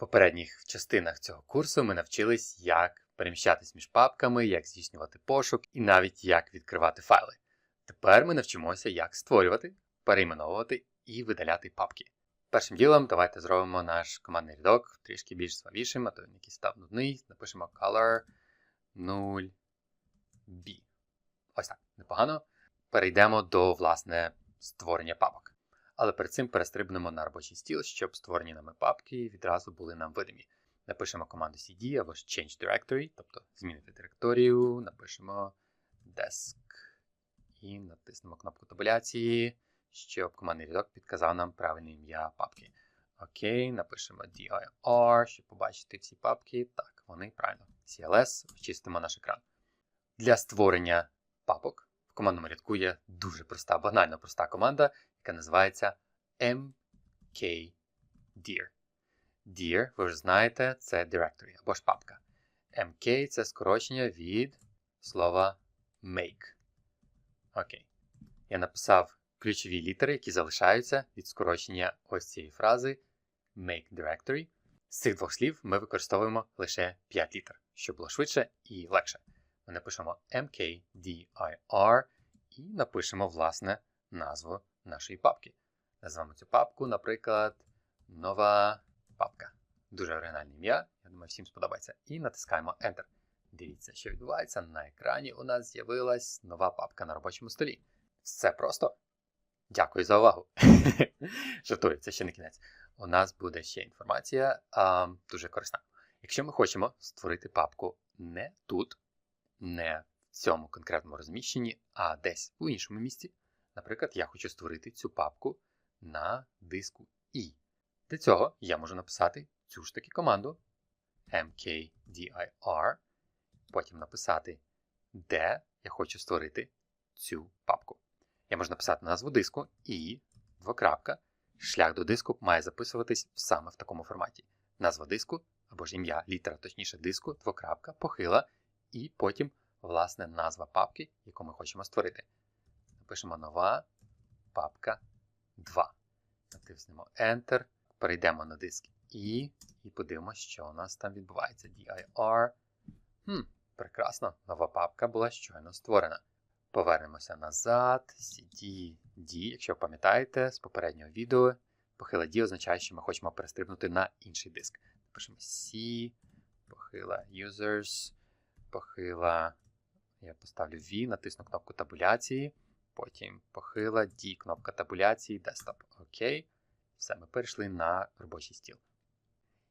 попередніх частинах цього курсу ми навчились, як переміщатись між папками, як здійснювати пошук і навіть як відкривати файли. Тепер ми навчимося, як створювати, перейменовувати і видаляти папки. Першим ділом давайте зробимо наш командний рядок трішки більш слабішим, а то він якийсь став нудний. Напишемо color 0b. Ось так, непогано. Перейдемо до власне створення папок. Але перед цим перестрибнемо на робочий стіл, щоб створені нами папки відразу були нам видимі. Напишемо команду cd або change directory, тобто змінити директорію, напишемо desk і натиснемо кнопку табуляції, щоб командний рядок підказав нам правильне ім'я папки. Окей, напишемо dir, щоб побачити всі папки. Так, вони правильно. CLS, очистимо наш екран. Для створення папок в командному рядку є дуже проста, банально проста команда, яка називається mkdir. Dir, ви ж знаєте, це directory або ж папка. mk це скорочення від слова make. Окей. Я написав ключові літери, які залишаються від скорочення ось цієї фрази make directory. З цих двох слів ми використовуємо лише 5 літер, щоб було швидше і легше. Ми напишемо mkdir і напишемо, власне, назву нашої папки. Назвемо цю папку, наприклад, нова папка. Дуже оригінальне ім'я, я думаю, всім сподобається. І натискаємо Enter. Дивіться, що відбувається. На екрані у нас з'явилась нова папка на робочому столі. Все просто. Дякую за увагу. Жартую, це ще не кінець. У нас буде ще інформація а, дуже корисна. Якщо ми хочемо створити папку не тут, не в цьому конкретному розміщенні, а десь у іншому місці, наприклад, я хочу створити цю папку на диску I. Для цього я можу написати цю ж таки команду mkdir, потім написати, де я хочу створити цю папку. Я можу написати назву диску і двокрапка. Шлях до диску має записуватись саме в такому форматі. Назва диску або ж ім'я, літера, точніше диску, двокрапка, похила, і потім, власне, назва папки, яку ми хочемо створити. Напишемо нова папка 2. Натиснемо Enter, перейдемо на диск І і подивимося, що у нас там відбувається. DIR. Хм, Прекрасно, нова папка була щойно створена. Повернемося назад, CD, D, якщо пам'ятаєте, з попереднього відео, похила D означає, що ми хочемо перестрибнути на інший диск. Пишемо C, похила Users, похила, я поставлю V, натисну кнопку табуляції, потім похила D, кнопка табуляції, Desktop. Окей. Все, ми перейшли на робочий стіл.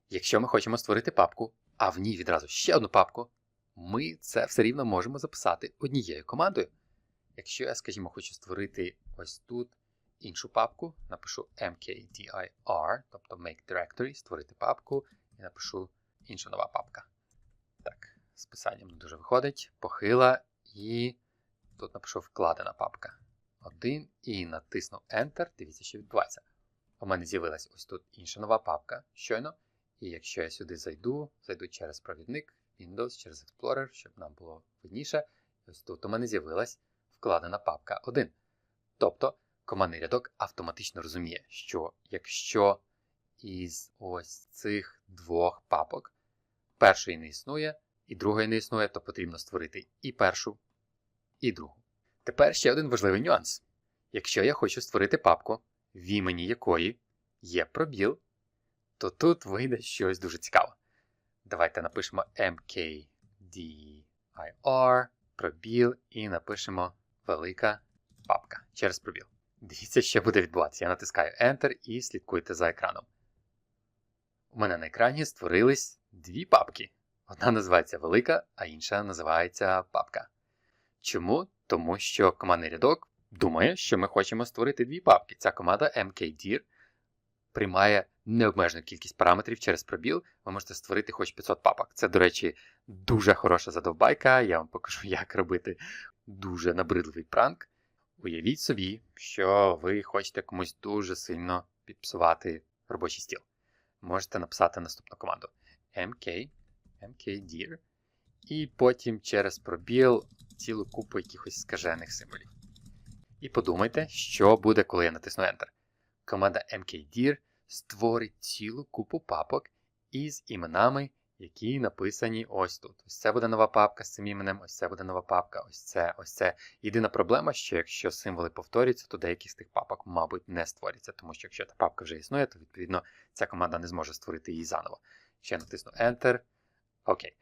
Якщо ми хочемо створити папку, а в ній відразу ще одну папку, ми це все рівно можемо записати однією командою. Якщо я, скажімо, хочу створити ось тут іншу папку, напишу mkdir, тобто make directory, створити папку, і напишу інша нова папка. Так, з писанням не дуже виходить, похила, і тут напишу вкладена папка. Один і натисну Enter. Дивіться, що відбувається. У мене з'явилась ось тут інша нова папка щойно. І якщо я сюди зайду, зайду через провідник Windows, через Explorer, щоб нам було видніше, ось тут у мене з'явилась вкладена папка 1. Тобто командний рядок автоматично розуміє, що якщо із ось цих двох папок першої не існує і другої не існує, то потрібно створити і першу, і другу. Тепер ще один важливий нюанс. Якщо я хочу створити папку, в імені якої є пробіл, то тут вийде щось дуже цікаве. Давайте напишемо mkdir, пробіл і напишемо велика папка через пробіл. Дивіться, що буде відбуватися. Я натискаю Enter і слідкуйте за екраном. У мене на екрані створились дві папки. Одна називається велика, а інша називається папка. Чому? Тому що командний рядок думає, що ми хочемо створити дві папки. Ця команда mkdir приймає необмежену кількість параметрів через пробіл. Ви можете створити хоч 500 папок. Це, до речі, дуже хороша задовбайка. Я вам покажу, як робити дуже набридливий пранк. Уявіть собі, що ви хочете комусь дуже сильно підпсувати робочий стіл. Можете написати наступну команду mk, mkdir, і потім через пробіл цілу купу якихось скажених символів. І подумайте, що буде, коли я натисну Enter. Команда mkdir створить цілу купу папок із іменами, які написані ось тут. Ось це буде нова папка з цим іменем, ось це буде нова папка, ось це, ось це. Єдина проблема, що якщо символи повторюються, то деякі з тих папок, мабуть, не створяться, тому що якщо та папка вже існує, то відповідно ця команда не зможе створити її заново. Ще натисну Enter. Окей.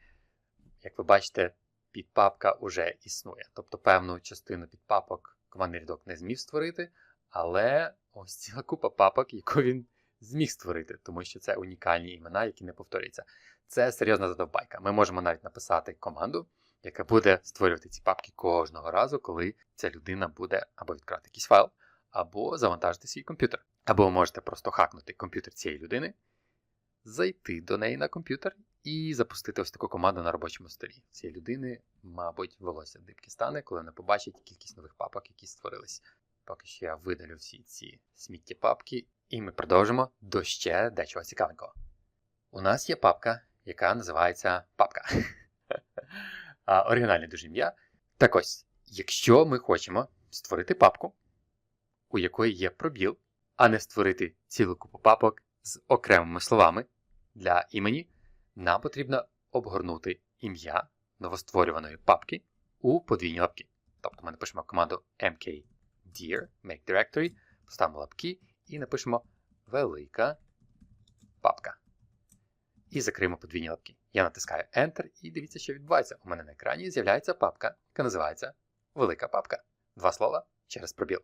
Як ви бачите, підпапка вже існує. Тобто певну частину підпапок командний рядок не зміг створити, але ось ціла купа папок, яку він зміг створити, тому що це унікальні імена, які не повторюються. Це серйозна задовбайка. Ми можемо навіть написати команду, яка буде створювати ці папки кожного разу, коли ця людина буде або відкривати якийсь файл, або завантажити свій комп'ютер. Або ви можете просто хакнути комп'ютер цієї людини, зайти до неї на комп'ютер і запустити ось таку команду на робочому столі. Цієї людини, мабуть, волосся дибки стане, коли вона побачить кількість нових папок, які створились. Поки що я видалю всі ці смітті папки, і ми продовжимо до ще дечого цікавенького. У нас є папка, яка називається папка. Оригінальне дуже ім'я. Так ось, якщо ми хочемо створити папку, у якої є пробіл, а не створити цілу купу папок з окремими словами для імені, нам потрібно обгорнути ім'я новостворюваної папки у подвійні лапки. Тобто ми напишемо команду mkdir, make directory, поставимо лапки і напишемо велика папка. І закриємо подвійні лапки. Я натискаю Enter і дивіться, що відбувається. У мене на екрані з'являється папка, яка називається Велика папка. Два слова через пробіл.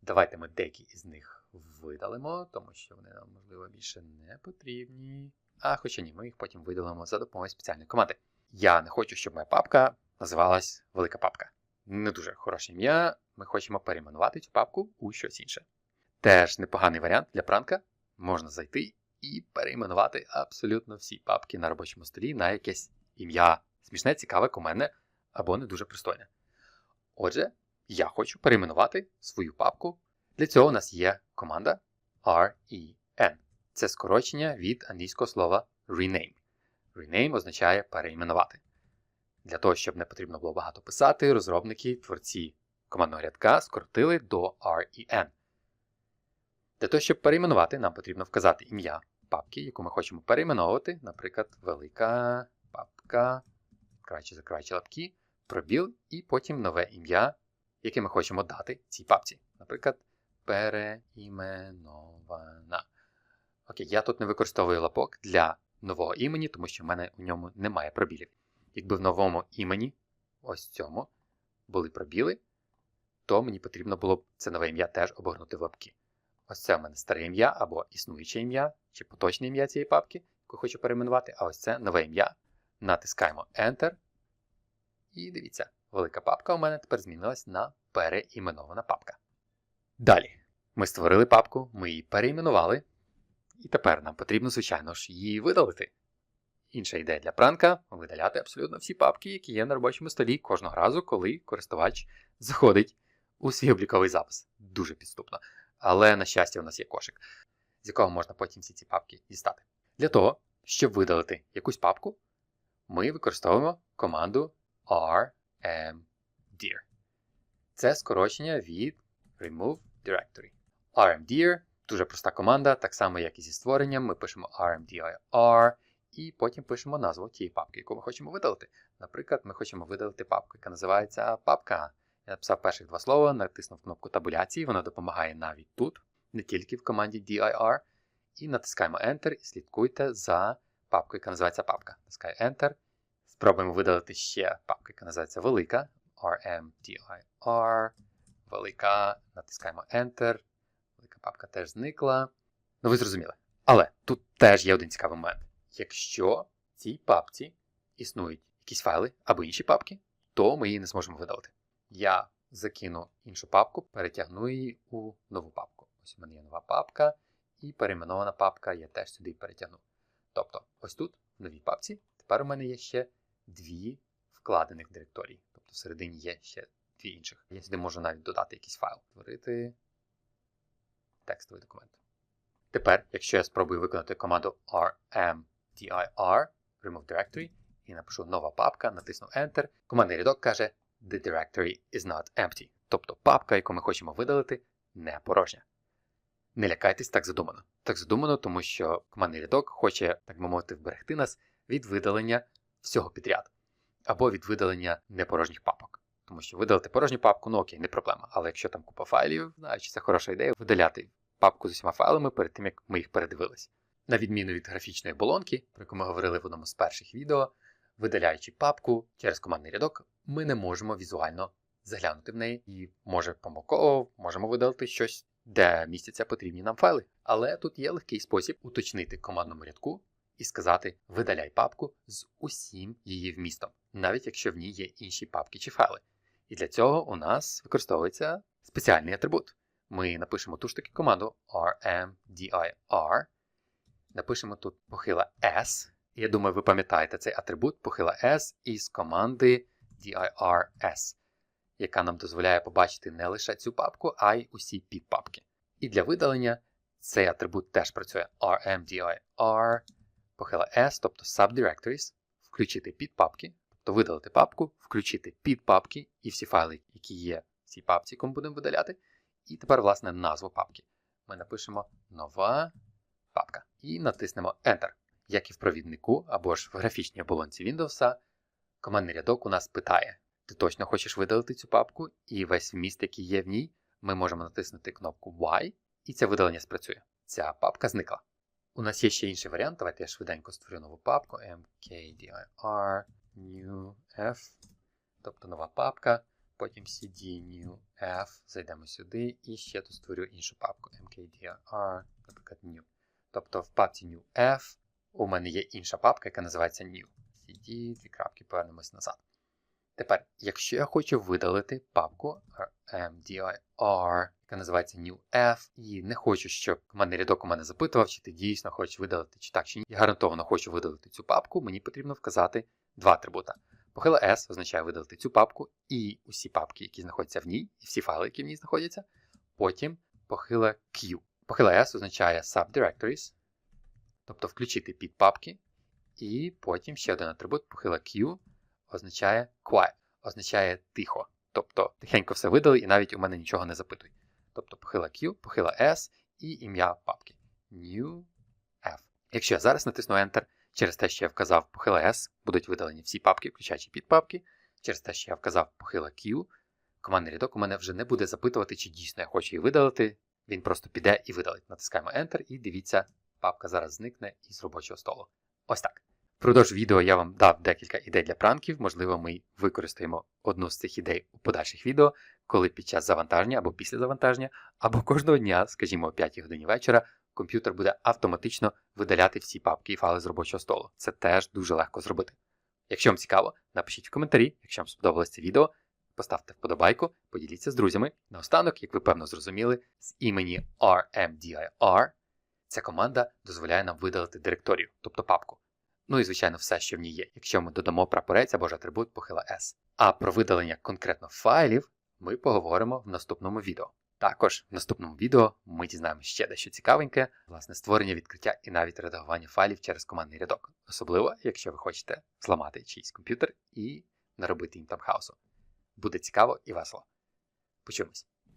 Давайте ми деякі із них видалимо, тому що вони нам, можливо, більше не потрібні. А хоча ні, ми їх потім видалимо за допомогою спеціальної команди. Я не хочу, щоб моя папка називалась Велика папка. Не дуже хороше ім'я. Ми хочемо перейменувати цю папку у щось інше. Теж непоганий варіант для пранка. Можна зайти і перейменувати абсолютно всі папки на робочому столі на якесь ім'я смішне, цікаве, куменне або не дуже пристойне. Отже, я хочу перейменувати свою папку. Для цього у нас є команда REN. Це скорочення від англійського слова rename. Rename означає перейменувати. Для того, щоб не потрібно було багато писати, розробники, творці командного рядка скоротили до REN. Для того, щоб перейменувати, нам потрібно вказати ім'я папки, яку ми хочемо перейменовувати, наприклад, велика папка, краще закриваючи лапки, пробіл, і потім нове ім'я, яке ми хочемо дати цій папці. Наприклад, переіменована. Окей, я тут не використовую лапок для нового імені, тому що в мене у ньому немає пробілів. Якби в новому імені, ось цьому, були пробіли, то мені потрібно було б це нове ім'я теж обгорнути в лапки. Ось це в мене старе ім'я або існуюче ім'я, чи поточне ім'я цієї папки, яку хочу перейменувати, а ось це нове ім'я. Натискаємо Enter. І дивіться, велика папка у мене тепер змінилась на переіменована папка. Далі, ми створили папку, ми її переіменували. І тепер нам потрібно, звичайно ж, її видалити. Інша ідея для пранка видаляти абсолютно всі папки, які є на робочому столі кожного разу, коли користувач заходить у свій обліковий запис. Дуже підступно. Але, на щастя, у нас є кошик, з якого можна потім всі ці папки дістати. Для того, щоб видалити якусь папку, ми використовуємо команду rmdir. Це скорочення від Remove Directory. rmdir дуже проста команда, так само, як і зі створенням. Ми пишемо rmdir і потім пишемо назву тієї папки, яку ми хочемо видалити. Наприклад, ми хочемо видалити папку, яка називається папка. Я написав перших два слова, натиснув кнопку табуляції, вона допомагає навіть тут, не тільки в команді dir. І натискаємо Enter і слідкуйте за папкою, яка називається папка. Натискаю Enter. Спробуємо видалити ще папку, яка називається велика. RMDIR. Велика. Натискаємо Enter. Папка теж зникла. Ну, ви зрозуміли. Але тут теж є один цікавий момент. Якщо в цій папці існують якісь файли або інші папки, то ми її не зможемо видалити. Я закину іншу папку, перетягну її у нову папку. Ось у мене є нова папка, і перейменована папка я теж сюди перетягну. Тобто, ось тут, в новій папці, тепер у мене є ще дві вкладених директорії. Тобто всередині є ще дві інших. Я сюди можу навіть додати якийсь файл. Створити текстовий документ. Тепер, якщо я спробую виконати команду rmdir, remove directory, і напишу нова папка, натисну Enter, командний рядок каже The directory is not empty. Тобто папка, яку ми хочемо видалити, не порожня. Не лякайтесь так задумано. Так задумано, тому що командний рядок хоче, так би мовити, вберегти нас від видалення всього підряд, або від видалення непорожніх папок. Тому що видалити порожню папку, ну окей, не проблема. Але якщо там купа файлів, значить це хороша ідея видаляти папку з усіма файлами перед тим, як ми їх передивились. На відміну від графічної оболонки, про яку ми говорили в одному з перших відео, видаляючи папку через командний рядок, ми не можемо візуально заглянути в неї і може помилково можемо видалити щось, де містяться потрібні нам файли. Але тут є легкий спосіб уточнити командному рядку і сказати видаляй папку з усім її вмістом, навіть якщо в ній є інші папки чи файли. І для цього у нас використовується спеціальний атрибут. Ми напишемо ту ж таки команду rmdir, напишемо тут похила S. Я думаю, ви пам'ятаєте цей атрибут похила S із команди dirs, яка нам дозволяє побачити не лише цю папку, а й усі підпапки. І для видалення цей атрибут теж працює rmdir, похила S, тобто subdirectories, включити підпапки, тобто видалити папку, включити підпапки і всі файли, які є в цій папці, яку ми будемо видаляти. І тепер, власне, назву папки. Ми напишемо нова папка і натиснемо Enter. Як і в провіднику або ж в графічній оболонці Windows, командний рядок у нас питає: ти точно хочеш видалити цю папку, і весь вміст, який є в ній, ми можемо натиснути кнопку Y, і це видалення спрацює. Ця папка зникла. У нас є ще інший варіант. Давайте я швиденько створю нову папку mkdir new f, тобто нова папка. Потім cd new f, зайдемо сюди і ще тут створю іншу папку mkdir, наприклад, new. Тобто в папці new f у мене є інша папка, яка називається new. cd, дві крапки, повернемось назад. Тепер, якщо я хочу видалити папку mdir, яка називається newf, і не хочу, щоб командний рядок у мене запитував, чи ти дійсно хочеш видалити, чи так, чи ні. Я гарантовано хочу видалити цю папку, мені потрібно вказати два атрибута. Похила S означає видалити цю папку і усі папки, які знаходяться в ній, і всі файли, які в ній знаходяться. Потім похила Q. Похила S означає subdirectories, тобто включити під папки. І потім ще один атрибут похила Q означає quiet, означає тихо. Тобто тихенько все видали і навіть у мене нічого не запитуй. Тобто похила Q, похила S і ім'я папки. New F. Якщо я зараз натисну Enter, через те, що я вказав похила S, будуть видалені всі папки, включаючи підпапки. Через те, що я вказав похила Q, командний рядок у мене вже не буде запитувати, чи дійсно я хочу її видалити. Він просто піде і видалить. Натискаємо Enter, і дивіться, папка зараз зникне із робочого столу. Ось так. Впродовж відео я вам дав декілька ідей для пранків. Можливо, ми використаємо одну з цих ідей у подальших відео, коли під час завантаження або після завантаження, або кожного дня, скажімо, о 5 годині вечора, комп'ютер буде автоматично видаляти всі папки і файли з робочого столу. Це теж дуже легко зробити. Якщо вам цікаво, напишіть в коментарі, якщо вам сподобалось це відео, поставте вподобайку, поділіться з друзями. Наостанок, як ви певно зрозуміли, з імені RMDIR ця команда дозволяє нам видалити директорію, тобто папку. Ну і, звичайно, все, що в ній є, якщо ми додамо прапорець або ж атрибут похила S. А про видалення конкретно файлів ми поговоримо в наступному відео. Також в наступному відео ми дізнаємося ще дещо цікавеньке, власне, створення відкриття і навіть редагування файлів через командний рядок. Особливо, якщо ви хочете зламати чийсь комп'ютер і наробити їм там хаосу. Буде цікаво і весело. Почуємось!